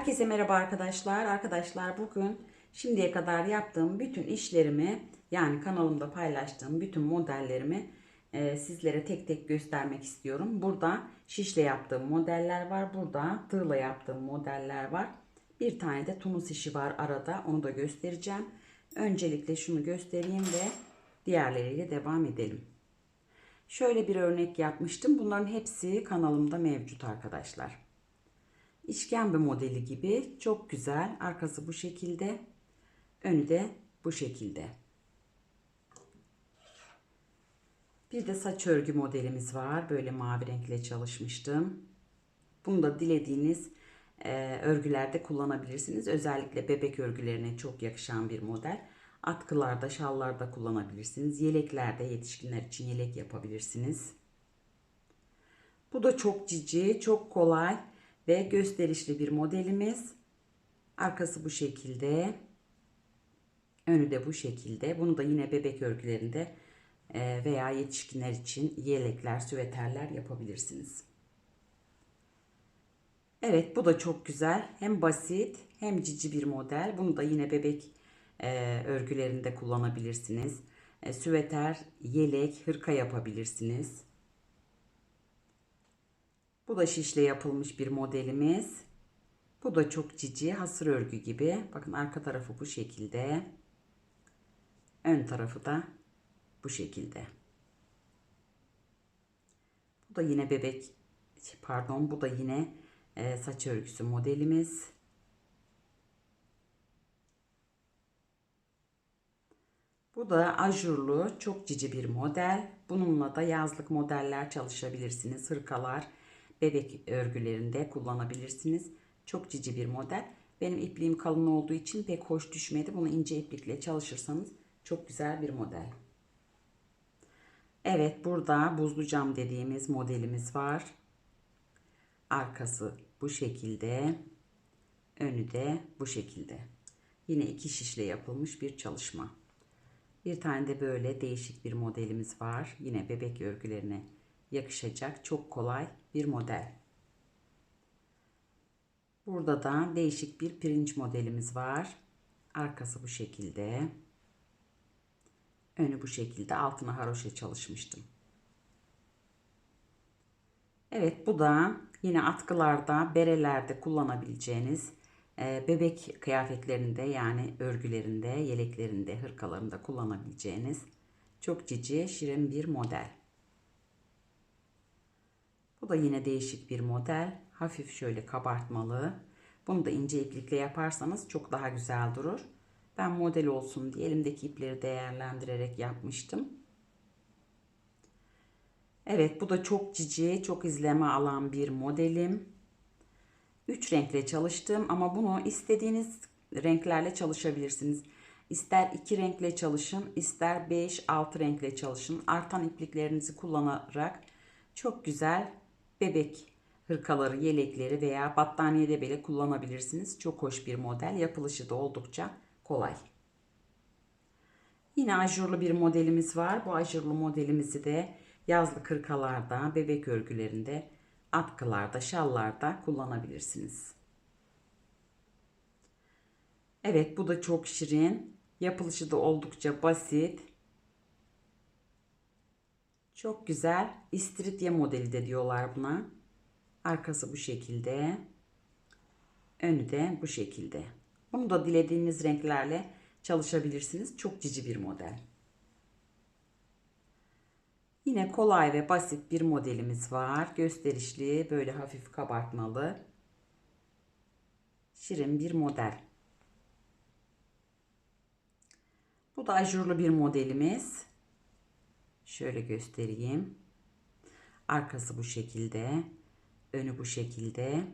Herkese merhaba arkadaşlar. Arkadaşlar bugün şimdiye kadar yaptığım bütün işlerimi yani kanalımda paylaştığım bütün modellerimi e, sizlere tek tek göstermek istiyorum. Burada şişle yaptığım modeller var. Burada tığla yaptığım modeller var. Bir tane de tunus işi var arada. Onu da göstereceğim. Öncelikle şunu göstereyim ve diğerleriyle devam edelim. Şöyle bir örnek yapmıştım. Bunların hepsi kanalımda mevcut arkadaşlar. İşkembe modeli gibi çok güzel. Arkası bu şekilde. Önü de bu şekilde. Bir de saç örgü modelimiz var. Böyle mavi renkle çalışmıştım. Bunu da dilediğiniz e, örgülerde kullanabilirsiniz. Özellikle bebek örgülerine çok yakışan bir model. Atkılarda, şallarda kullanabilirsiniz. Yeleklerde yetişkinler için yelek yapabilirsiniz. Bu da çok cici, çok kolay ve gösterişli bir modelimiz. Arkası bu şekilde. Önü de bu şekilde. Bunu da yine bebek örgülerinde e, veya yetişkinler için yelekler, süveterler yapabilirsiniz. Evet bu da çok güzel. Hem basit hem cici bir model. Bunu da yine bebek e, örgülerinde kullanabilirsiniz. E, süveter, yelek, hırka yapabilirsiniz. Bu da şişle yapılmış bir modelimiz. Bu da çok cici hasır örgü gibi. Bakın arka tarafı bu şekilde. Ön tarafı da bu şekilde. Bu da yine bebek pardon bu da yine e, saç örgüsü modelimiz. Bu da ajurlu çok cici bir model. Bununla da yazlık modeller çalışabilirsiniz. Hırkalar, bebek örgülerinde kullanabilirsiniz. Çok cici bir model. Benim ipliğim kalın olduğu için pek hoş düşmedi. Bunu ince iplikle çalışırsanız çok güzel bir model. Evet burada buzlu cam dediğimiz modelimiz var. Arkası bu şekilde. Önü de bu şekilde. Yine iki şişle yapılmış bir çalışma. Bir tane de böyle değişik bir modelimiz var. Yine bebek örgülerine yakışacak çok kolay bir model. Burada da değişik bir pirinç modelimiz var. Arkası bu şekilde. Önü bu şekilde. Altına haroşa çalışmıştım. Evet bu da yine atkılarda, berelerde kullanabileceğiniz e, bebek kıyafetlerinde yani örgülerinde, yeleklerinde, hırkalarında kullanabileceğiniz çok cici, şirin bir model. Bu da yine değişik bir model. Hafif şöyle kabartmalı. Bunu da ince iplikle yaparsanız çok daha güzel durur. Ben model olsun diye elimdeki ipleri değerlendirerek yapmıştım. Evet bu da çok cici, çok izleme alan bir modelim. 3 renkle çalıştım ama bunu istediğiniz renklerle çalışabilirsiniz. İster 2 renkle çalışın, ister 5-6 renkle çalışın. Artan ipliklerinizi kullanarak çok güzel bebek hırkaları, yelekleri veya battaniyede bile kullanabilirsiniz. Çok hoş bir model. Yapılışı da oldukça kolay. Yine ajurlu bir modelimiz var. Bu ajurlu modelimizi de yazlı hırkalarda, bebek örgülerinde, atkılarda, şallarda kullanabilirsiniz. Evet bu da çok şirin. Yapılışı da oldukça basit. Çok güzel. İstiridye modeli de diyorlar buna. Arkası bu şekilde. Önü de bu şekilde. Bunu da dilediğiniz renklerle çalışabilirsiniz. Çok cici bir model. Yine kolay ve basit bir modelimiz var. Gösterişli, böyle hafif kabartmalı. Şirin bir model. Bu da ajurlu bir modelimiz. Şöyle göstereyim. Arkası bu şekilde. Önü bu şekilde.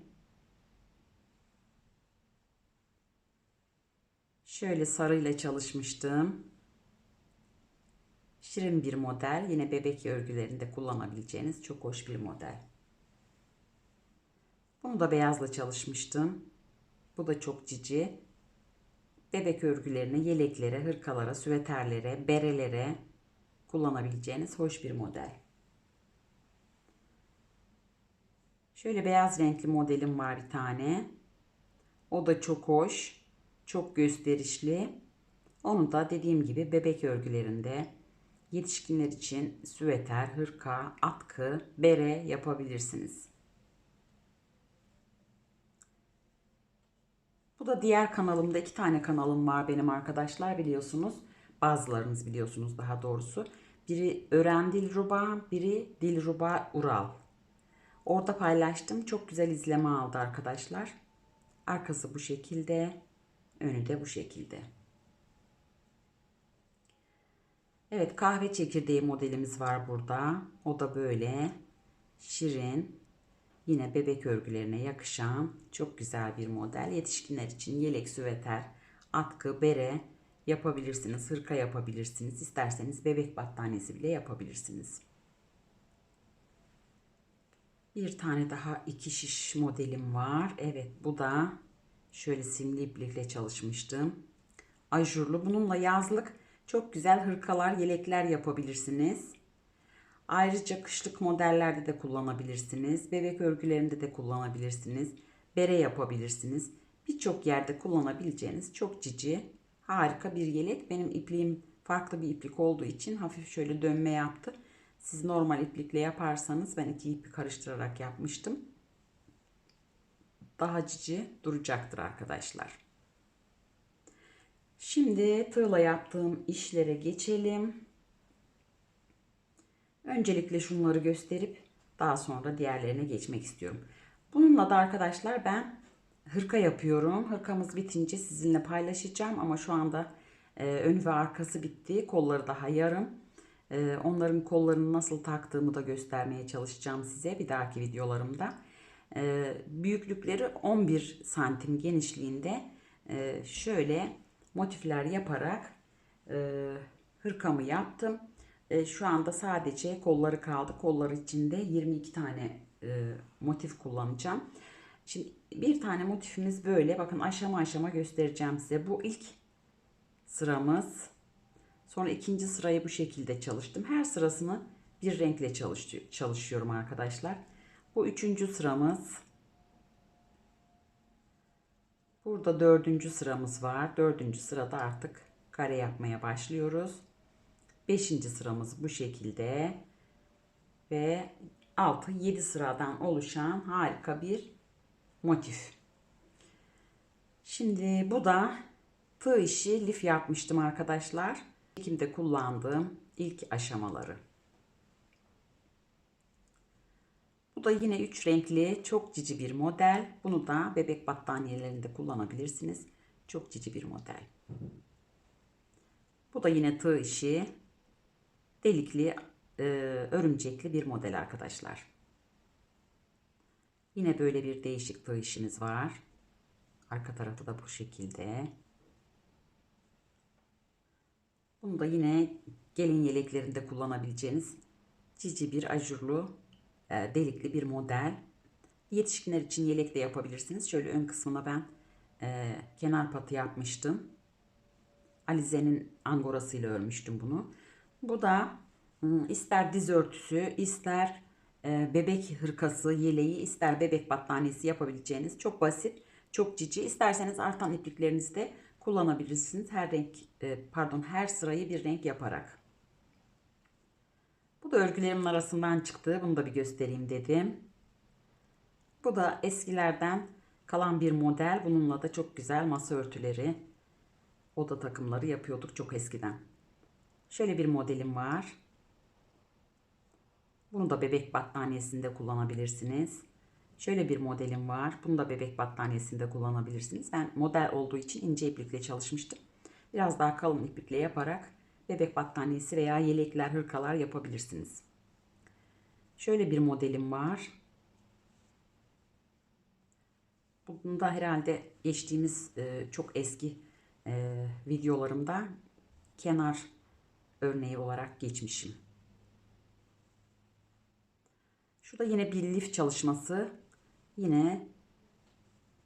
Şöyle sarıyla çalışmıştım. Şirin bir model. Yine bebek örgülerinde kullanabileceğiniz çok hoş bir model. Bunu da beyazla çalışmıştım. Bu da çok cici. Bebek örgülerine, yeleklere, hırkalara, süveterlere, berelere, kullanabileceğiniz hoş bir model. Şöyle beyaz renkli modelim var bir tane. O da çok hoş. Çok gösterişli. Onu da dediğim gibi bebek örgülerinde yetişkinler için süveter, hırka, atkı, bere yapabilirsiniz. Bu da diğer kanalımda iki tane kanalım var benim arkadaşlar biliyorsunuz. Bazılarınız biliyorsunuz daha doğrusu. Biri Öğren Dilruba, biri Dilruba Ural. Orada paylaştım. Çok güzel izleme aldı arkadaşlar. Arkası bu şekilde, önü de bu şekilde. Evet kahve çekirdeği modelimiz var burada. O da böyle şirin, yine bebek örgülerine yakışan çok güzel bir model. Yetişkinler için yelek, süveter, atkı, bere yapabilirsiniz. Hırka yapabilirsiniz. İsterseniz bebek battaniyesi bile yapabilirsiniz. Bir tane daha iki şiş modelim var. Evet bu da şöyle simli iplikle çalışmıştım. Ajurlu. Bununla yazlık çok güzel hırkalar, yelekler yapabilirsiniz. Ayrıca kışlık modellerde de kullanabilirsiniz. Bebek örgülerinde de kullanabilirsiniz. Bere yapabilirsiniz. Birçok yerde kullanabileceğiniz çok cici, harika bir yelek. Benim ipliğim farklı bir iplik olduğu için hafif şöyle dönme yaptı. Siz normal iplikle yaparsanız ben iki ipi karıştırarak yapmıştım. Daha cici duracaktır arkadaşlar. Şimdi tığla yaptığım işlere geçelim. Öncelikle şunları gösterip daha sonra diğerlerine geçmek istiyorum. Bununla da arkadaşlar ben hırka yapıyorum. Hırkamız bitince sizinle paylaşacağım ama şu anda e, ön ve arkası bitti. Kolları daha yarım. E, onların kollarını nasıl taktığımı da göstermeye çalışacağım size bir dahaki videolarımda. E, büyüklükleri 11 santim genişliğinde e, şöyle motifler yaparak e, hırkamı yaptım. E, şu anda sadece kolları kaldı. Kolları içinde 22 tane e, motif kullanacağım. Şimdi bir tane motifimiz böyle. Bakın aşama aşama göstereceğim size. Bu ilk sıramız. Sonra ikinci sırayı bu şekilde çalıştım. Her sırasını bir renkle çalış çalışıyorum arkadaşlar. Bu üçüncü sıramız. Burada dördüncü sıramız var. Dördüncü sırada artık kare yapmaya başlıyoruz. Beşinci sıramız bu şekilde. Ve 6-7 sıradan oluşan harika bir motif. Şimdi bu da tığ işi lif yapmıştım arkadaşlar. Ekim'de kullandığım ilk aşamaları. Bu da yine üç renkli çok cici bir model. Bunu da bebek battaniyelerinde kullanabilirsiniz. Çok cici bir model. Bu da yine tığ işi. Delikli, e, örümcekli bir model arkadaşlar. Yine böyle bir değişik işimiz var. Arka tarafı da bu şekilde. Bunu da yine gelin yeleklerinde kullanabileceğiniz cici bir ajurlu e, delikli bir model. Yetişkinler için yelek de yapabilirsiniz. Şöyle ön kısmına ben e, kenar patı yapmıştım. Alize'nin angorasıyla örmüştüm bunu. Bu da ıı, ister diz örtüsü, ister bebek hırkası, yeleği, ister bebek battaniyesi yapabileceğiniz çok basit, çok cici. İsterseniz artan ipliklerinizi de kullanabilirsiniz. Her renk, e, pardon, her sırayı bir renk yaparak. Bu da örgülerimin arasından çıktı. Bunu da bir göstereyim dedim. Bu da eskilerden kalan bir model. Bununla da çok güzel masa örtüleri, oda takımları yapıyorduk çok eskiden. Şöyle bir modelim var. Bunu da bebek battaniyesinde kullanabilirsiniz. Şöyle bir modelim var. Bunu da bebek battaniyesinde kullanabilirsiniz. Ben model olduğu için ince iplikle çalışmıştım. Biraz daha kalın iplikle yaparak bebek battaniyesi veya yelekler, hırkalar yapabilirsiniz. Şöyle bir modelim var. Bunda herhalde geçtiğimiz e, çok eski e, videolarımda kenar örneği olarak geçmişim. Şu da yine bir lif çalışması. Yine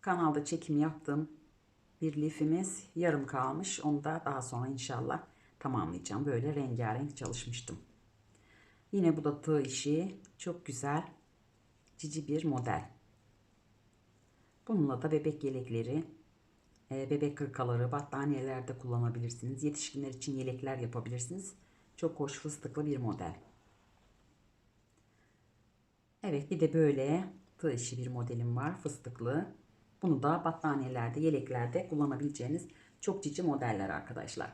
kanalda çekim yaptığım bir lifimiz yarım kalmış. Onu da daha sonra inşallah tamamlayacağım. Böyle rengarenk çalışmıştım. Yine bu da tığ işi. Çok güzel. Cici bir model. Bununla da bebek yelekleri, e, bebek kırkaları, battaniyelerde kullanabilirsiniz. Yetişkinler için yelekler yapabilirsiniz. Çok hoş fıstıklı bir model. Evet bir de böyle tığ bir modelim var fıstıklı. Bunu da battaniyelerde, yeleklerde kullanabileceğiniz çok cici modeller arkadaşlar.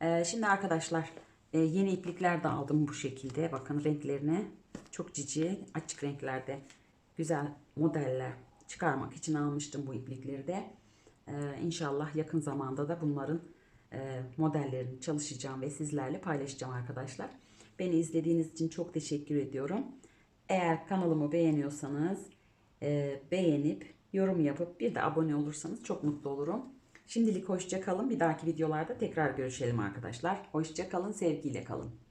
Ee, şimdi arkadaşlar e, yeni iplikler de aldım bu şekilde. Bakın renklerine çok cici açık renklerde güzel modeller çıkarmak için almıştım bu iplikleri de. Ee, inşallah yakın zamanda da bunların e, modellerini çalışacağım ve sizlerle paylaşacağım arkadaşlar. Beni izlediğiniz için çok teşekkür ediyorum. Eğer kanalımı beğeniyorsanız e, beğenip yorum yapıp bir de abone olursanız çok mutlu olurum. Şimdilik hoşça kalın. Bir dahaki videolarda tekrar görüşelim arkadaşlar. Hoşça kalın, sevgiyle kalın.